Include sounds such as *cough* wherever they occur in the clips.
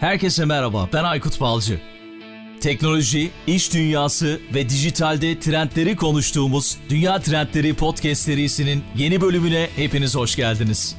Herkese merhaba, ben Aykut Balcı. Teknoloji, iş dünyası ve dijitalde trendleri konuştuğumuz Dünya Trendleri Podcast serisinin yeni bölümüne hepiniz hoş geldiniz.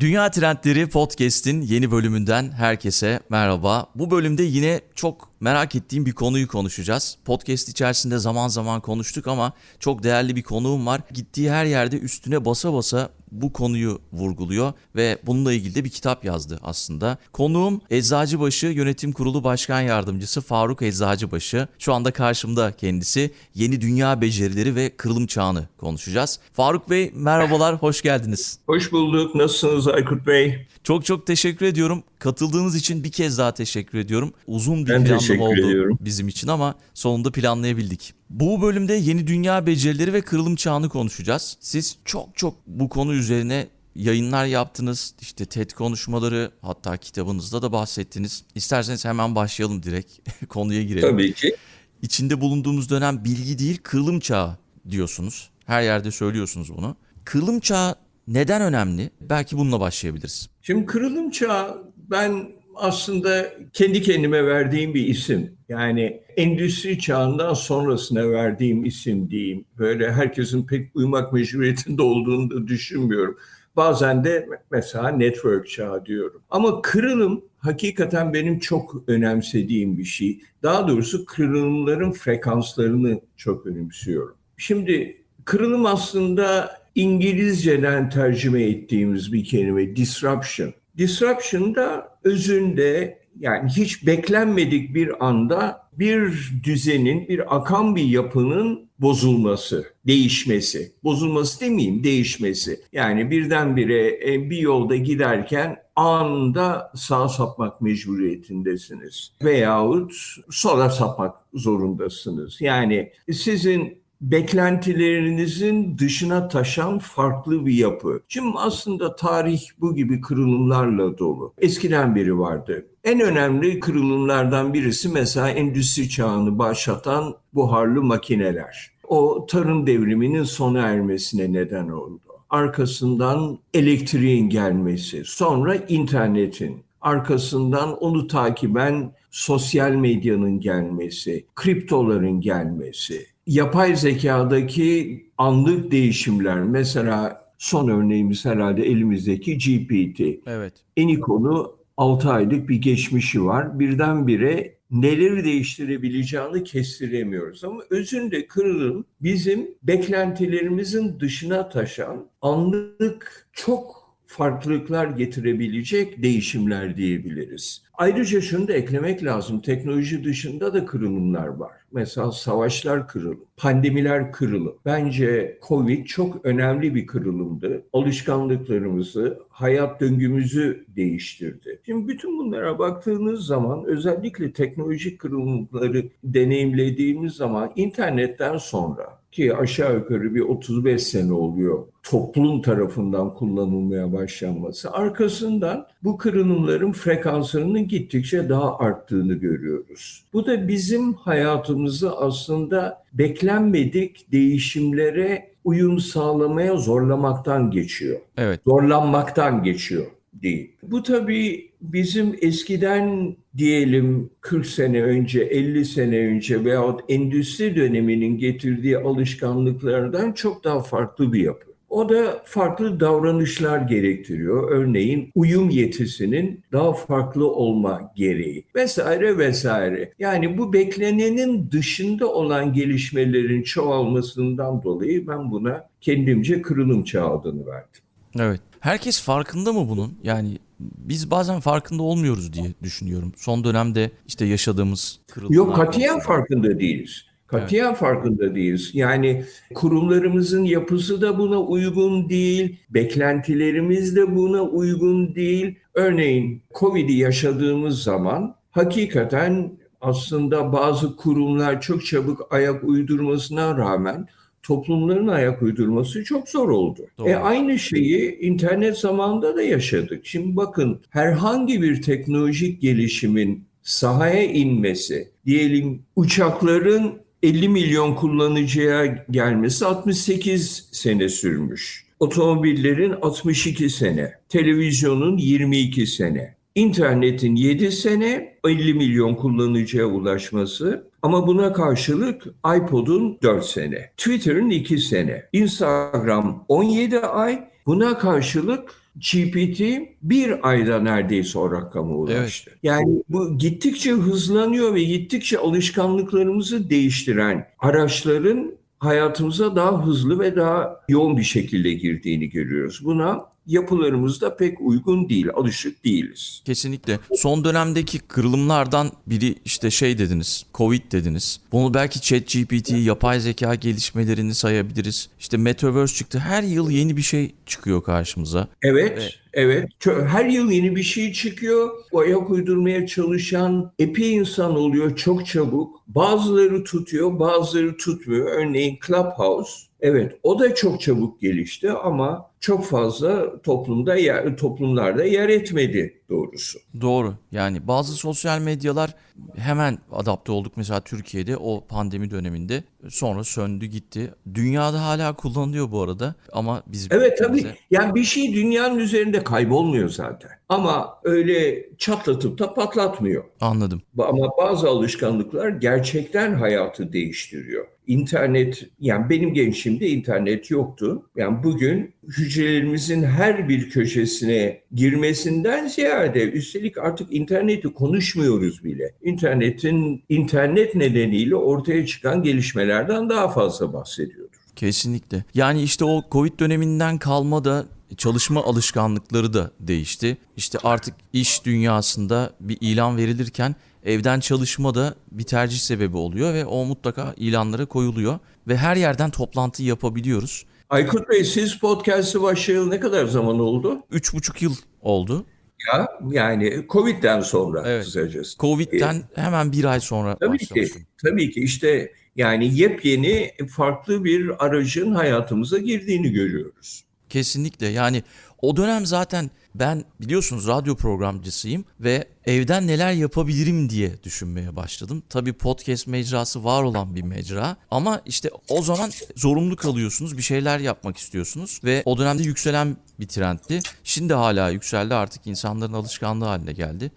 Dünya Trendleri Podcast'in yeni bölümünden herkese merhaba. Bu bölümde yine çok merak ettiğim bir konuyu konuşacağız. Podcast içerisinde zaman zaman konuştuk ama çok değerli bir konuğum var. Gittiği her yerde üstüne basa basa bu konuyu vurguluyor ve bununla ilgili de bir kitap yazdı aslında. Konuğum Eczacıbaşı Yönetim Kurulu Başkan Yardımcısı Faruk Eczacıbaşı. Şu anda karşımda kendisi. Yeni dünya becerileri ve kırılım çağını konuşacağız. Faruk Bey merhabalar, hoş geldiniz. Hoş bulduk. Nasılsınız Aykut Bey? Çok çok teşekkür ediyorum. Katıldığınız için bir kez daha teşekkür ediyorum. Uzun bir Ben planlama oldu ediyorum. bizim için ama sonunda planlayabildik. Bu bölümde yeni dünya becerileri ve kırılım çağını konuşacağız. Siz çok çok bu konu üzerine yayınlar yaptınız. İşte TED konuşmaları hatta kitabınızda da bahsettiniz. İsterseniz hemen başlayalım direkt *laughs* konuya girelim. Tabii ki. İçinde bulunduğumuz dönem bilgi değil kırılım çağı diyorsunuz. Her yerde söylüyorsunuz bunu. Kırılım çağı neden önemli? Belki bununla başlayabiliriz. Şimdi kırılım çağı ben aslında kendi kendime verdiğim bir isim. Yani endüstri çağından sonrasına verdiğim isim diyeyim. Böyle herkesin pek uymak mecburiyetinde *laughs* olduğunu da düşünmüyorum. Bazen de mesela network çağı diyorum. Ama kırılım hakikaten benim çok önemsediğim bir şey. Daha doğrusu kırılımların frekanslarını çok önemsiyorum. Şimdi kırılım aslında İngilizceden tercüme ettiğimiz bir kelime disruption. Disruption da özünde yani hiç beklenmedik bir anda bir düzenin, bir akan bir yapının bozulması, değişmesi. Bozulması demeyeyim, değişmesi. Yani birdenbire e, bir yolda giderken anında sağa sapmak mecburiyetindesiniz. Veyahut sola sapmak zorundasınız. Yani sizin beklentilerinizin dışına taşan farklı bir yapı. Şimdi aslında tarih bu gibi kırılımlarla dolu. Eskiden beri vardı. En önemli kırılımlardan birisi mesela endüstri çağını başlatan buharlı makineler. O tarım devriminin sona ermesine neden oldu. Arkasından elektriğin gelmesi, sonra internetin, arkasından onu takiben sosyal medyanın gelmesi, kriptoların gelmesi, yapay zekadaki anlık değişimler mesela son örneğimiz herhalde elimizdeki GPT. Evet. Enikon'u 6 aylık bir geçmişi var. Birdenbire neleri değiştirebileceğini kestiremiyoruz. Ama özünde kırılım bizim beklentilerimizin dışına taşan anlık çok farklılıklar getirebilecek değişimler diyebiliriz. Ayrıca şunu da eklemek lazım. Teknoloji dışında da kırılımlar var. Mesela savaşlar kırılım, pandemiler kırılım. Bence Covid çok önemli bir kırılımdı. Alışkanlıklarımızı, hayat döngümüzü değiştirdi. Şimdi bütün bunlara baktığınız zaman özellikle teknolojik kırılımları deneyimlediğimiz zaman internetten sonra ki aşağı yukarı bir 35 sene oluyor toplum tarafından kullanılmaya başlanması. Arkasından bu kırılımların frekanslarının gittikçe daha arttığını görüyoruz. Bu da bizim hayatımızı aslında beklenmedik değişimlere uyum sağlamaya zorlamaktan geçiyor. Evet. Zorlanmaktan geçiyor değil. Bu tabii bizim eskiden diyelim 40 sene önce, 50 sene önce veyahut endüstri döneminin getirdiği alışkanlıklardan çok daha farklı bir yapı. O da farklı davranışlar gerektiriyor. Örneğin uyum yetisinin daha farklı olma gereği vesaire vesaire. Yani bu beklenenin dışında olan gelişmelerin çoğalmasından dolayı ben buna kendimce kırılım çağı adını verdim. Evet. Herkes farkında mı bunun? Yani biz bazen farkında olmuyoruz diye düşünüyorum. Son dönemde işte yaşadığımız kırılımlar. Yok katiyen farkında değiliz. Katiyen farkında değiliz. Yani kurumlarımızın yapısı da buna uygun değil, beklentilerimiz de buna uygun değil. Örneğin Covid'i yaşadığımız zaman hakikaten aslında bazı kurumlar çok çabuk ayak uydurmasına rağmen toplumların ayak uydurması çok zor oldu. Doğru. E aynı şeyi internet zamanında da yaşadık. Şimdi bakın herhangi bir teknolojik gelişimin sahaya inmesi, diyelim uçakların 50 milyon kullanıcıya gelmesi 68 sene sürmüş. Otomobillerin 62 sene, televizyonun 22 sene. İnternetin 7 sene 50 milyon kullanıcıya ulaşması ama buna karşılık iPod'un 4 sene, Twitter'ın 2 sene, Instagram 17 ay, buna karşılık GPT bir ayda neredeyse o rakama ulaştı. Yani bu gittikçe hızlanıyor ve gittikçe alışkanlıklarımızı değiştiren araçların hayatımıza daha hızlı ve daha yoğun bir şekilde girdiğini görüyoruz. Buna yapılarımızda pek uygun değil, alışık değiliz. Kesinlikle. Son dönemdeki kırılımlardan biri işte şey dediniz, Covid dediniz. Bunu belki ChatGPT, yapay zeka gelişmelerini sayabiliriz. İşte Metaverse çıktı. Her yıl yeni bir şey çıkıyor karşımıza. Evet, Evet. evet. Her yıl yeni bir şey çıkıyor. Ayak uydurmaya çalışan epey insan oluyor çok çabuk. Bazıları tutuyor, bazıları tutmuyor. Örneğin Clubhouse. Evet, o da çok çabuk gelişti ama çok fazla toplumda yer, toplumlarda yer etmedi doğrusu. Doğru. Yani bazı sosyal medyalar hemen adapte olduk. Mesela Türkiye'de o pandemi döneminde sonra söndü gitti. Dünyada hala kullanılıyor bu arada ama biz Evet tabii. bize- Yani bir şey dünyanın üzerinde kaybolmuyor zaten. Ama öyle çatlatıp da patlatmıyor. Anladım. Ama bazı alışkanlıklar gerçekten hayatı değiştiriyor. İnternet, yani benim gençliğimde internet yoktu. Yani bugün hücrelerimizin her bir köşesine girmesinden ziyade üstelik artık interneti konuşmuyoruz bile. İnternetin internet nedeniyle ortaya çıkan gelişmelerden daha fazla bahsediyoruz. Kesinlikle. Yani işte o Covid döneminden kalma da çalışma alışkanlıkları da değişti. İşte artık iş dünyasında bir ilan verilirken evden çalışma da bir tercih sebebi oluyor ve o mutlaka ilanlara koyuluyor ve her yerden toplantı yapabiliyoruz. Aykut Bey siz podcast'ı başlayalı ne kadar zaman oldu? Üç buçuk yıl oldu. Ya yani Covid'den sonra Evet. kısacası. Covid'den hemen bir ay sonra Tabii ki, başlamıştım. tabii ki işte yani yepyeni farklı bir aracın hayatımıza girdiğini görüyoruz. Kesinlikle yani o dönem zaten ben biliyorsunuz radyo programcısıyım ve evden neler yapabilirim diye düşünmeye başladım. Tabii podcast mecrası var olan bir mecra ama işte o zaman zorunlu kalıyorsunuz bir şeyler yapmak istiyorsunuz ve o dönemde yükselen bir trendti. Şimdi hala yükseldi artık insanların alışkanlığı haline geldi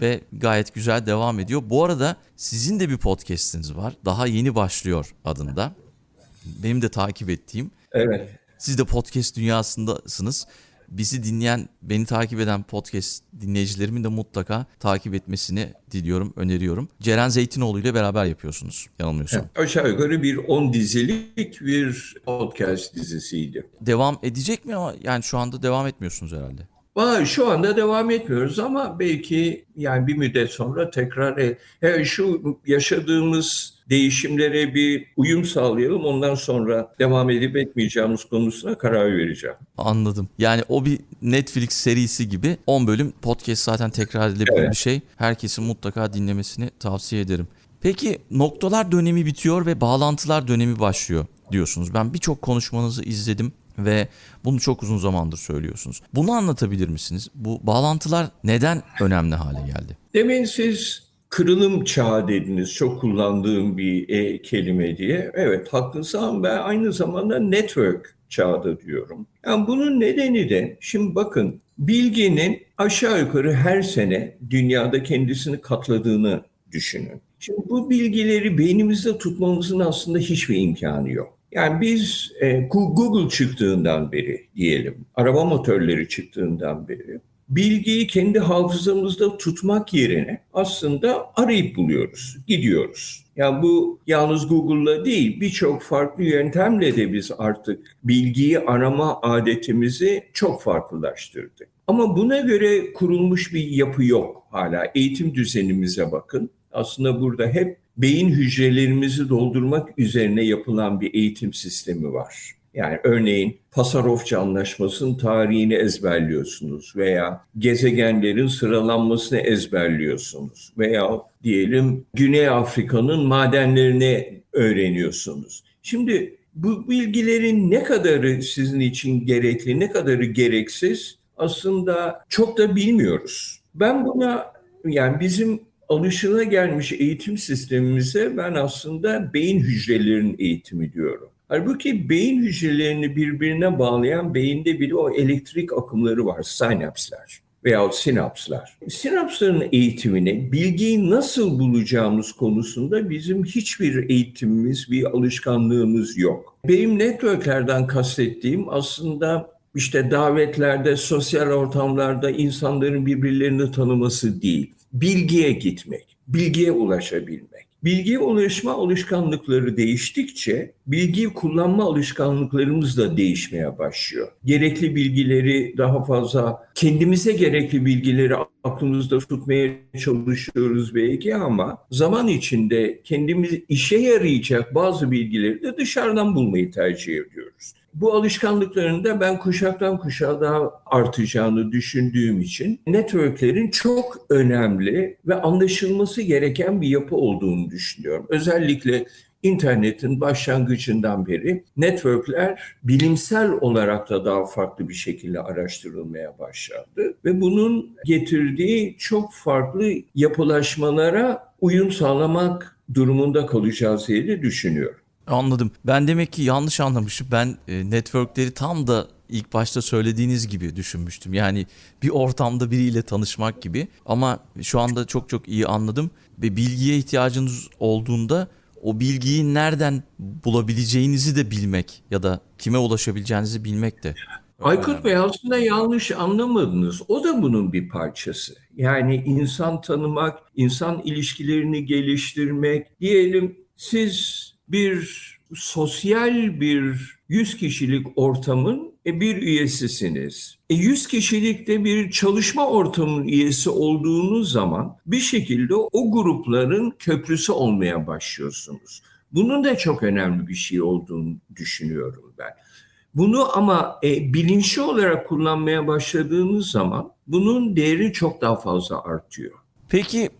ve gayet güzel devam ediyor. Bu arada sizin de bir podcast'iniz var. Daha yeni başlıyor adında. Benim de takip ettiğim. Evet. Siz de podcast dünyasındasınız. Bizi dinleyen, beni takip eden podcast dinleyicilerimin de mutlaka takip etmesini diliyorum, öneriyorum. Ceren Zeytinoğlu ile beraber yapıyorsunuz yanılmıyorsam. Aşağı yukarı bir 10 dizilik bir podcast dizisiydi. Devam edecek mi ama yani şu anda devam etmiyorsunuz herhalde. Valla şu anda devam etmiyoruz ama belki yani bir müddet sonra tekrar e, e, şu yaşadığımız değişimlere bir uyum sağlayalım. Ondan sonra devam edip etmeyeceğimiz konusuna karar vereceğim. Anladım. Yani o bir Netflix serisi gibi 10 bölüm podcast zaten tekrar edilebilir Evet. bir şey. Herkesin mutlaka dinlemesini tavsiye ederim. Peki noktalar dönemi bitiyor ve bağlantılar dönemi başlıyor diyorsunuz. Ben birçok konuşmanızı izledim ve bunu çok uzun zamandır söylüyorsunuz. Bunu anlatabilir misiniz? Bu bağlantılar neden önemli hale geldi? Demin siz kırılım çağı dediniz. Çok kullandığım bir e, kelime diye. Evet haklısın ama ben aynı zamanda network çağı da diyorum. Yani bunun nedeni de şimdi bakın bilginin aşağı yukarı her sene dünyada kendisini katladığını düşünün. Şimdi bu bilgileri beynimizde tutmamızın aslında hiçbir imkanı yok. Yani biz e, Google çıktığından beri diyelim, araba motorları çıktığından beri bilgiyi kendi hafızamızda tutmak yerine aslında arayıp buluyoruz, gidiyoruz. Yani bu yalnız Google'la değil birçok farklı yöntemle de biz artık bilgiyi arama adetimizi çok farklılaştırdık. Ama buna göre kurulmuş bir yapı yok hala. Eğitim düzenimize bakın. Aslında burada hep beyin hücrelerimizi doldurmak üzerine yapılan bir eğitim sistemi var. Yani örneğin Pasarofça Anlaşması'nın tarihini ezberliyorsunuz veya gezegenlerin sıralanmasını ezberliyorsunuz veya diyelim Güney Afrika'nın madenlerini öğreniyorsunuz. Şimdi bu bilgilerin ne kadarı sizin için gerekli, ne kadarı gereksiz aslında çok da bilmiyoruz. Ben buna yani bizim alışılagelmiş eğitim sistemimize ben aslında beyin hücrelerinin eğitimi diyorum. Halbuki beyin hücrelerini birbirine bağlayan beyinde bir o elektrik akımları var, sinapsler. veyahut sinapslar. Sinapsların eğitimini, bilgiyi nasıl bulacağımız konusunda bizim hiçbir eğitimimiz, bir alışkanlığımız yok. Benim networklerden kastettiğim aslında işte davetlerde, sosyal ortamlarda insanların birbirlerini tanıması değil, bilgiye gitmek, bilgiye ulaşabilmek. Bilgiye ulaşma alışkanlıkları değiştikçe bilgiyi kullanma alışkanlıklarımız da değişmeye başlıyor. Gerekli bilgileri daha fazla kendimize gerekli bilgileri aklımızda tutmaya çalışıyoruz belki ama zaman içinde kendimiz işe yarayacak bazı bilgileri de dışarıdan bulmayı tercih ediyoruz. Bu alışkanlıkların da ben kuşaktan kuşağa daha artacağını düşündüğüm için networklerin çok önemli ve anlaşılması gereken bir yapı olduğunu düşünüyorum. Özellikle internetin başlangıcından beri networkler bilimsel olarak da daha farklı bir şekilde araştırılmaya başlandı ve bunun getirdiği çok farklı yapılaşmalara uyum sağlamak durumunda kalacağız diye de düşünüyorum. Anladım. Ben demek ki yanlış anlamışım. Ben e, networkleri tam da ilk başta söylediğiniz gibi düşünmüştüm. Yani bir ortamda biriyle tanışmak gibi. Ama şu anda çok çok iyi anladım. Ve bilgiye ihtiyacınız olduğunda o bilgiyi nereden bulabileceğinizi de bilmek ya da kime ulaşabileceğinizi bilmek de. Aykut Bey aslında yanlış anlamadınız. O da bunun bir parçası. Yani insan tanımak, insan ilişkilerini geliştirmek. Diyelim siz bir sosyal bir 100 kişilik ortamın e, bir üyesisiniz. E 100 kişilikte bir çalışma ortamının üyesi olduğunuz zaman bir şekilde o grupların köprüsü olmaya başlıyorsunuz. Bunun da çok önemli bir şey olduğunu düşünüyorum ben. Bunu ama e, bilinçli olarak kullanmaya başladığınız zaman bunun değeri çok daha fazla artıyor. Peki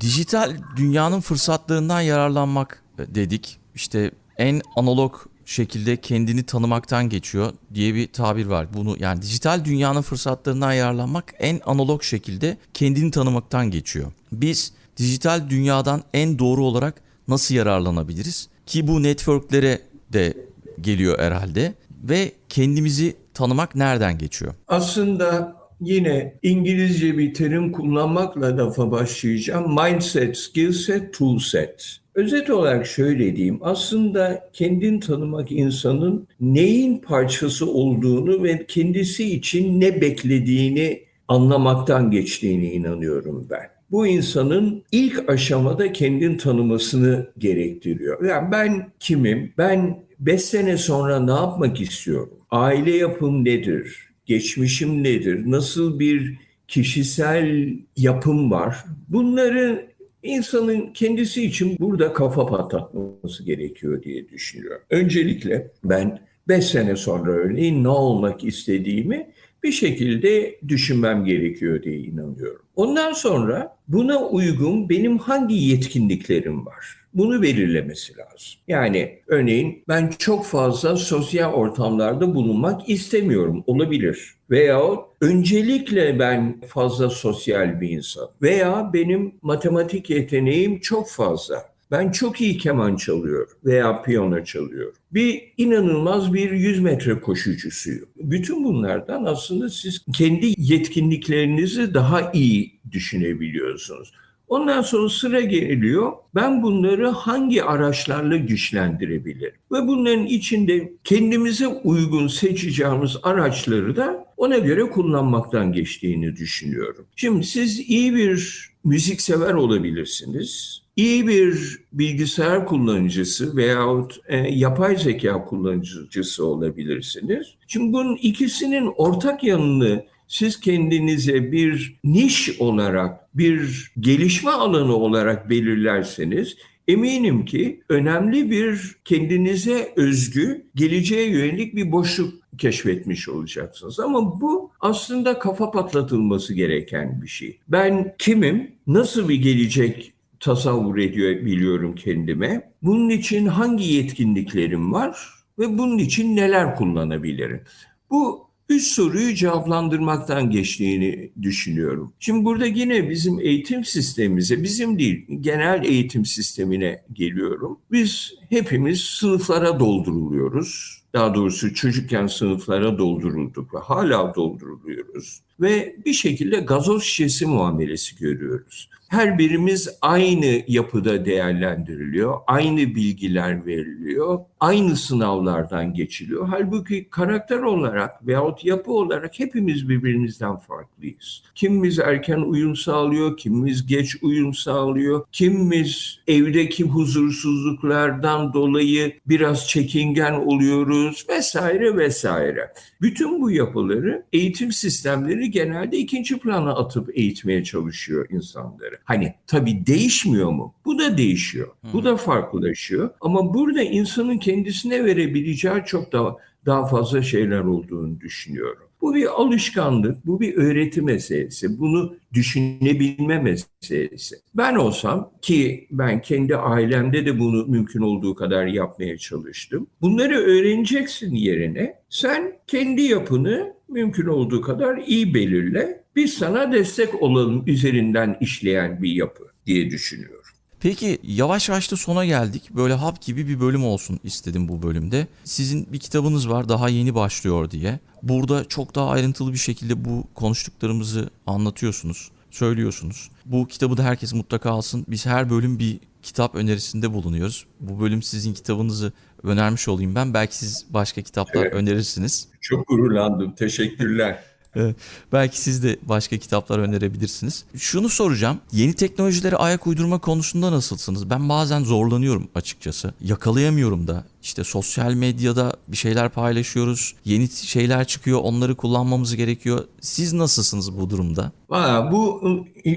dijital dünyanın fırsatlarından yararlanmak dedik. İşte en analog şekilde kendini tanımaktan geçiyor diye bir tabir var. Bunu yani dijital dünyanın fırsatlarından yararlanmak en analog şekilde kendini tanımaktan geçiyor. Biz dijital dünyadan en doğru olarak nasıl yararlanabiliriz? Ki bu networklere de geliyor herhalde ve kendimizi tanımak nereden geçiyor? Aslında yine İngilizce bir terim kullanmakla lafa başlayacağım. Mindset, skillset, toolset. Özet olarak şöyle diyeyim. Aslında kendini tanımak insanın neyin parçası olduğunu ve kendisi için ne beklediğini anlamaktan geçtiğine inanıyorum ben. Bu insanın ilk aşamada kendini tanımasını gerektiriyor. Yani ben kimim? Ben 5 sene sonra ne yapmak istiyorum? Aile yapım nedir? Geçmişim nedir? Nasıl bir kişisel yapım var? Bunları insanın kendisi için burada kafa patlatması gerekiyor diye düşünüyorum. Öncelikle ben 5 sene sonra örneğin ne olmak istediğimi bir şekilde düşünmem gerekiyor diye inanıyorum. Ondan sonra buna uygun benim hangi yetkinliklerim var? Bunu belirlemesi lazım. Yani örneğin ben çok fazla sosyal ortamlarda bulunmak istemiyorum. Olabilir. Veyahut öncelikle ben fazla sosyal bir insan. Veya benim matematik yeteneğim çok fazla. Ben çok iyi keman çalıyorum veya piyano çalıyorum. Bir inanılmaz bir 100 metre koşucusuyum. Bütün bunlardan aslında siz kendi yetkinliklerinizi daha iyi düşünebiliyorsunuz. Ondan sonra sıra geliyor. Ben bunları hangi araçlarla güçlendirebilirim? Ve bunların içinde kendimize uygun seçeceğimiz araçları da ona göre kullanmaktan geçtiğini düşünüyorum. Şimdi siz iyi bir müziksever olabilirsiniz. İyi bir bilgisayar kullanıcısı veyahut e, yapay zeka kullanıcısı olabilirsiniz. Şimdi bunun ikisinin ortak yanını siz kendinize bir niş olarak, bir gelişme alanı olarak belirlerseniz eminim ki önemli bir kendinize özgü, geleceğe yönelik bir boşluk keşfetmiş olacaksınız. Ama bu aslında kafa patlatılması gereken bir şey. Ben kimim? Nasıl bir gelecek tasavvur ediyor biliyorum kendime. Bunun için hangi yetkinliklerim var ve bunun için neler kullanabilirim? Bu üç soruyu cevaplandırmaktan geçtiğini düşünüyorum. Şimdi burada yine bizim eğitim sistemimize, bizim değil genel eğitim sistemine geliyorum. Biz hepimiz sınıflara dolduruluyoruz. daha doğrusu çocukken sınıflara doldurulduk ve hala dolduruluyoruz. Ve bir şekilde gazoz şişesi muamelesi görüyoruz. Her birimiz aynı yapıda değerlendiriliyor, aynı bilgiler veriliyor, aynı sınavlardan geçiliyor. Halbuki karakter olarak veyahut yapı olarak hepimiz birbirimizden farklıyız. Kimimiz erken uyum sağlıyor, kimimiz geç uyum sağlıyor, kimimiz evdeki huzursuzluklardan dolayı biraz çekingen oluyoruz vesaire vesaire. Bütün bu yapıları eğitim sistemleri genelde ikinci plana atıp eğitmeye çalışıyor insanları. Hani tabii değişmiyor mu? Bu da değişiyor. Bu da farklılaşıyor. Ama burada insanın kendisine verebileceği çok daha daha fazla şeyler olduğunu düşünüyorum. Bu bir alışkanlık, bu bir öğreti meselesi, bunu düşünebilme meselesi. Ben olsam ki ben kendi ailemde de bunu mümkün olduğu kadar yapmaya çalıştım. Bunları öğreneceksin yerine sen kendi yapını mümkün olduğu kadar iyi belirle. Biz sana destek olalım üzerinden işleyen bir yapı diye düşünüyorum. Peki yavaş yavaş da sona geldik. Böyle hap gibi bir bölüm olsun istedim bu bölümde. Sizin bir kitabınız var daha yeni başlıyor diye. Burada çok daha ayrıntılı bir şekilde bu konuştuklarımızı anlatıyorsunuz, söylüyorsunuz. Bu kitabı da herkes mutlaka alsın. Biz her bölüm bir kitap önerisinde bulunuyoruz. Bu bölüm sizin kitabınızı önermiş olayım ben. Belki siz başka kitaplar Evet. önerirsiniz. Çok gururlandım. Teşekkürler. Evet. Belki siz de başka kitaplar önerebilirsiniz. Şunu soracağım. Yeni teknolojilere ayak uydurma konusunda nasılsınız? Ben bazen zorlanıyorum açıkçası. Yakalayamıyorum da. İşte sosyal medyada bir şeyler paylaşıyoruz. Yeni şeyler çıkıyor. Onları kullanmamız gerekiyor. Siz nasılsınız bu durumda? Valla bu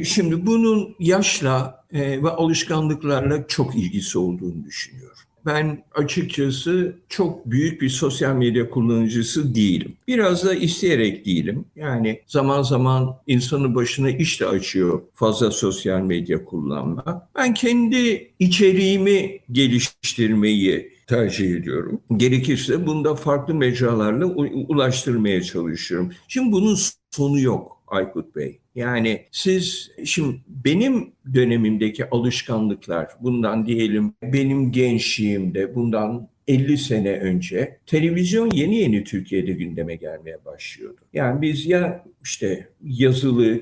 şimdi bunun yaşla e, ve alışkanlıklarla çok ilgisi olduğunu düşünüyorum. Ben açıkçası çok büyük bir sosyal medya kullanıcısı değilim. Biraz da isteyerek değilim. Yani zaman zaman insanın başına iş de açıyor fazla sosyal medya kullanma. Ben kendi içeriğimi geliştirmeyi tercih ediyorum. Gerekirse bunu da farklı mecralarla ulaştırmaya çalışıyorum. Şimdi bunun sonu yok Aykut Bey. Yani siz şimdi benim dönemimdeki alışkanlıklar bundan diyelim benim gençliğimde bundan 50 sene önce televizyon yeni yeni Türkiye'de gündeme gelmeye başlıyordu. Yani biz ya işte yazılı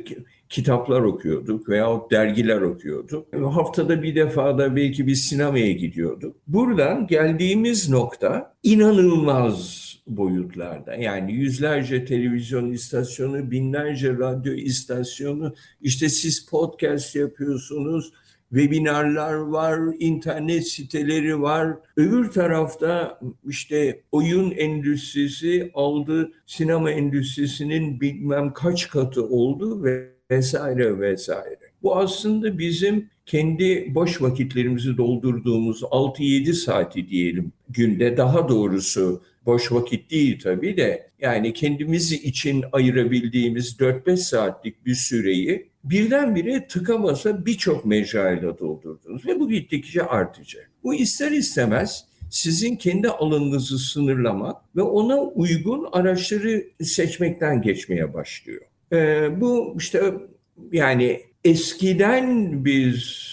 kitaplar okuyorduk veyahut dergiler okuyorduk. Haftada bir defa da belki bir sinemaya gidiyorduk. Buradan geldiğimiz nokta inanılmaz boyutlarda. Yani yüzlerce televizyon istasyonu, binlerce radyo istasyonu, işte siz podcast yapıyorsunuz, webinarlar var, internet siteleri var. Öbür tarafta işte oyun endüstrisi aldı, sinema endüstrisinin bilmem kaç katı oldu ve vesaire vesaire. Bu aslında bizim kendi boş vakitlerimizi doldurduğumuz 6-7 saati diyelim günde daha doğrusu boş vakit değil tabii de yani kendimiz için ayırabildiğimiz 4-5 saatlik bir süreyi birdenbire tıka basa birçok mecrayla doldurdunuz ve bu gittikçe artacak. Bu ister istemez sizin kendi alanınızı sınırlamak ve ona uygun araçları seçmekten geçmeye başlıyor. Ee, bu işte yani eskiden biz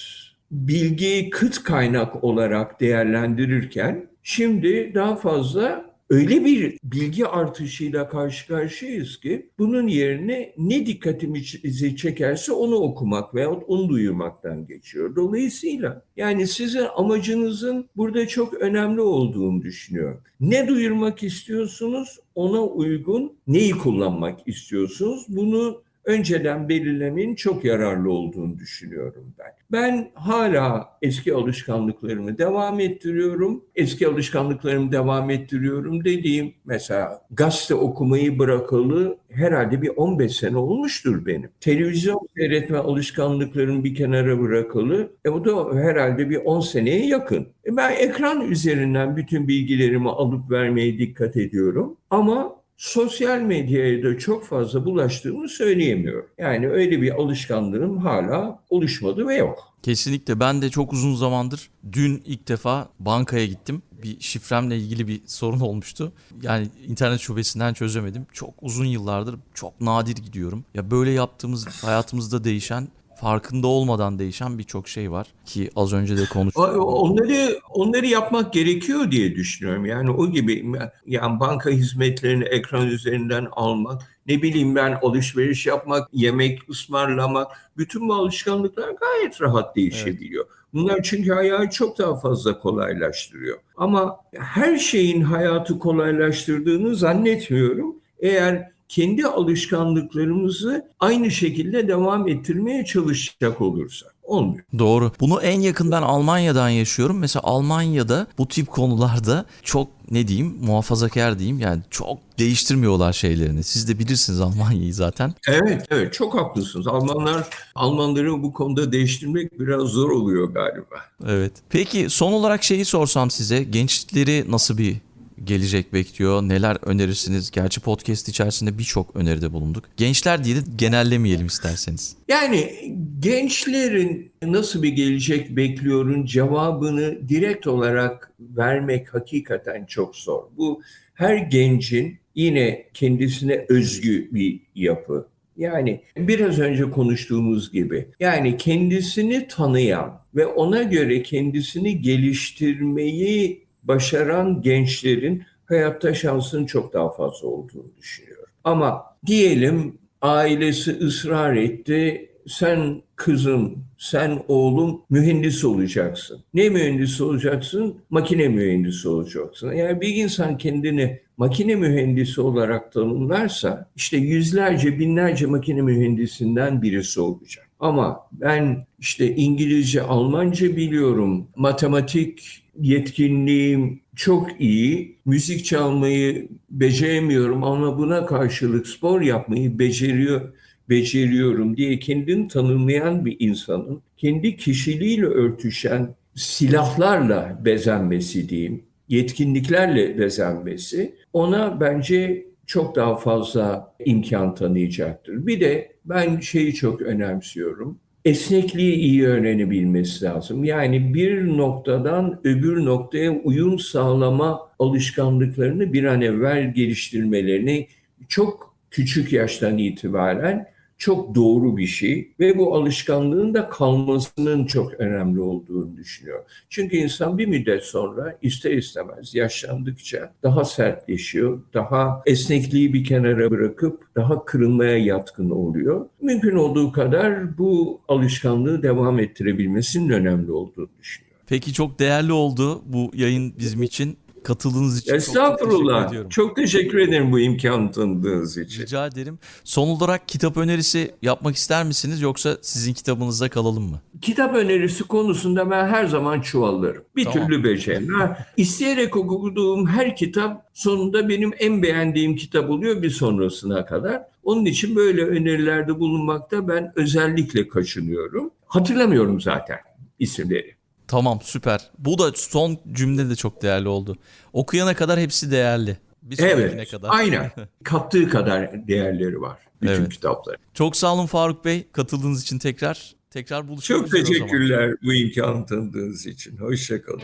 bilgi kıt kaynak olarak değerlendirirken şimdi daha fazla öyle bir bilgi artışıyla karşı karşıyayız ki bunun yerine ne dikkatimizi çekerse onu okumak veyahut onu duyurmaktan geçiyor. Dolayısıyla yani sizin amacınızın burada çok önemli olduğunu düşünüyorum. Ne duyurmak istiyorsunuz? Ona uygun neyi kullanmak istiyorsunuz? Bunu önceden belirlemenin çok yararlı olduğunu düşünüyorum ben. Ben hala eski alışkanlıklarımı devam ettiriyorum. Eski alışkanlıklarımı devam ettiriyorum dediğim mesela gazete okumayı bırakalı herhalde bir 15 sene olmuştur benim. Televizyon seyretme alışkanlıklarımı bir kenara bırakalı e o da herhalde bir 10 seneye yakın. E ben ekran üzerinden bütün bilgilerimi alıp vermeye dikkat ediyorum ama sosyal medyaya da çok fazla bulaştığımı söyleyemiyorum. Yani öyle bir alışkanlığım hala oluşmadı ve yok. Kesinlikle ben de çok uzun zamandır dün ilk defa bankaya gittim. Bir şifremle ilgili bir sorun olmuştu. Yani internet şubesinden çözemedim. Çok uzun yıllardır çok nadir gidiyorum. Ya böyle yaptığımız hayatımızda değişen farkında olmadan değişen birçok şey var ki az önce de konuştuk. Onları onları yapmak gerekiyor diye düşünüyorum. Yani o gibi yani banka hizmetlerini ekran üzerinden almak, ne bileyim ben alışveriş yapmak, yemek ısmarlamak, bütün bu alışkanlıklar gayet rahat değişebiliyor. Bunlar çünkü hayatı çok daha fazla kolaylaştırıyor. Ama her şeyin hayatı kolaylaştırdığını zannetmiyorum. Eğer kendi alışkanlıklarımızı aynı şekilde devam ettirmeye çalışacak olursak. Olmuyor. Doğru. Bunu en yakın ben Almanya'dan yaşıyorum. Mesela Almanya'da bu tip konularda çok ne diyeyim muhafazakar diyeyim yani çok değiştirmiyorlar şeylerini. Siz de bilirsiniz Almanya'yı zaten. Evet, evet çok haklısınız. Almanlar, Almanları bu konuda değiştirmek biraz zor oluyor galiba. Evet. Peki son olarak şeyi sorsam size gençleri nasıl bir gelecek bekliyor? Neler önerirsiniz? Gerçi podcast içerisinde birçok öneride bulunduk. Gençler diye de genellemeyelim isterseniz. Yani gençlerin nasıl bir gelecek bekliyorun cevabını direkt olarak vermek hakikaten çok zor. Bu her gencin yine kendisine özgü bir yapı. Yani biraz önce konuştuğumuz gibi yani kendisini tanıyan ve ona göre kendisini geliştirmeyi başaran gençlerin hayatta şansının çok daha fazla olduğunu düşünüyorum. Ama diyelim ailesi ısrar etti. Sen kızım, sen oğlum mühendis olacaksın. Ne mühendisi olacaksın? Makine mühendisi olacaksın. Eğer bir insan kendini makine mühendisi olarak tanımlarsa işte yüzlerce, binlerce makine mühendisinden birisi olacak. Ama ben işte İngilizce, Almanca biliyorum, matematik yetkinliğim çok iyi, müzik çalmayı beceremiyorum ama buna karşılık spor yapmayı beceriyor, beceriyorum diye kendini tanımlayan bir insanın kendi kişiliğiyle örtüşen silahlarla bezenmesi diyeyim, yetkinliklerle bezenmesi ona bence çok daha fazla imkan tanıyacaktır. Bir de ben şeyi çok önemsiyorum. Esnekliği iyi öğrenebilmesi lazım. Yani bir noktadan öbür noktaya uyum sağlama alışkanlıklarını bir an evvel geliştirmelerini çok küçük yaştan itibaren çok doğru bir şey ve bu alışkanlığın da kalmasının çok önemli olduğunu düşünüyorum. Çünkü insan bir müddet sonra ister istemez yaşlandıkça daha sertleşiyor, daha esnekliği bir kenara bırakıp daha kırılmaya yatkın oluyor. Mümkün olduğu kadar bu alışkanlığı devam ettirebilmesinin önemli olduğunu düşünüyorum. Peki çok değerli oldu bu yayın bizim için. Katıldığınız için çok, çok teşekkür Estağfurullah. ediyorum. Çok teşekkür ederim bu imkanı tanıdığınız için. Rica ederim. Son olarak kitap önerisi yapmak ister misiniz yoksa sizin kitabınızda kalalım mı? Kitap önerisi konusunda ben her zaman çuvallarım. Bir Tamam. türlü beceremem. İsteyerek okuduğum her kitap sonunda benim en beğendiğim kitap oluyor bir sonrasına kadar. Onun için böyle önerilerde bulunmakta ben özellikle kaçınıyorum. Hatırlamıyorum zaten isimleri. Tamam süper. Bu da son cümle de çok değerli oldu. Okuyana kadar hepsi değerli. Bir Evet, kadar. aynen. *laughs* Kattığı kadar değerleri var bütün Evet. kitaplar. Çok sağ olun Faruk Bey. Katıldığınız için tekrar tekrar buluşmak Çok teşekkürler bu imkanı tanıdığınız için. Hoşçakalın.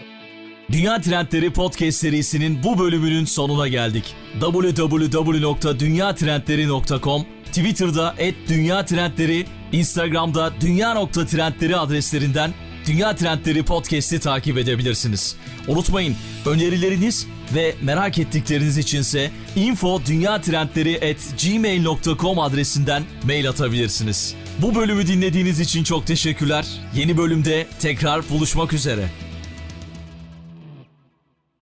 Dünya Trendleri Podcast serisinin bu bölümünün sonuna geldik. www.dünyatrendleri.com Twitter'da @dünyatrendleri, Instagram'da dünya.trendleri adreslerinden Dünya Trendleri Podcast'i takip edebilirsiniz. Unutmayın önerileriniz ve merak ettikleriniz içinse info gmail.com adresinden mail atabilirsiniz. Bu bölümü dinlediğiniz için çok teşekkürler. Yeni bölümde tekrar buluşmak üzere.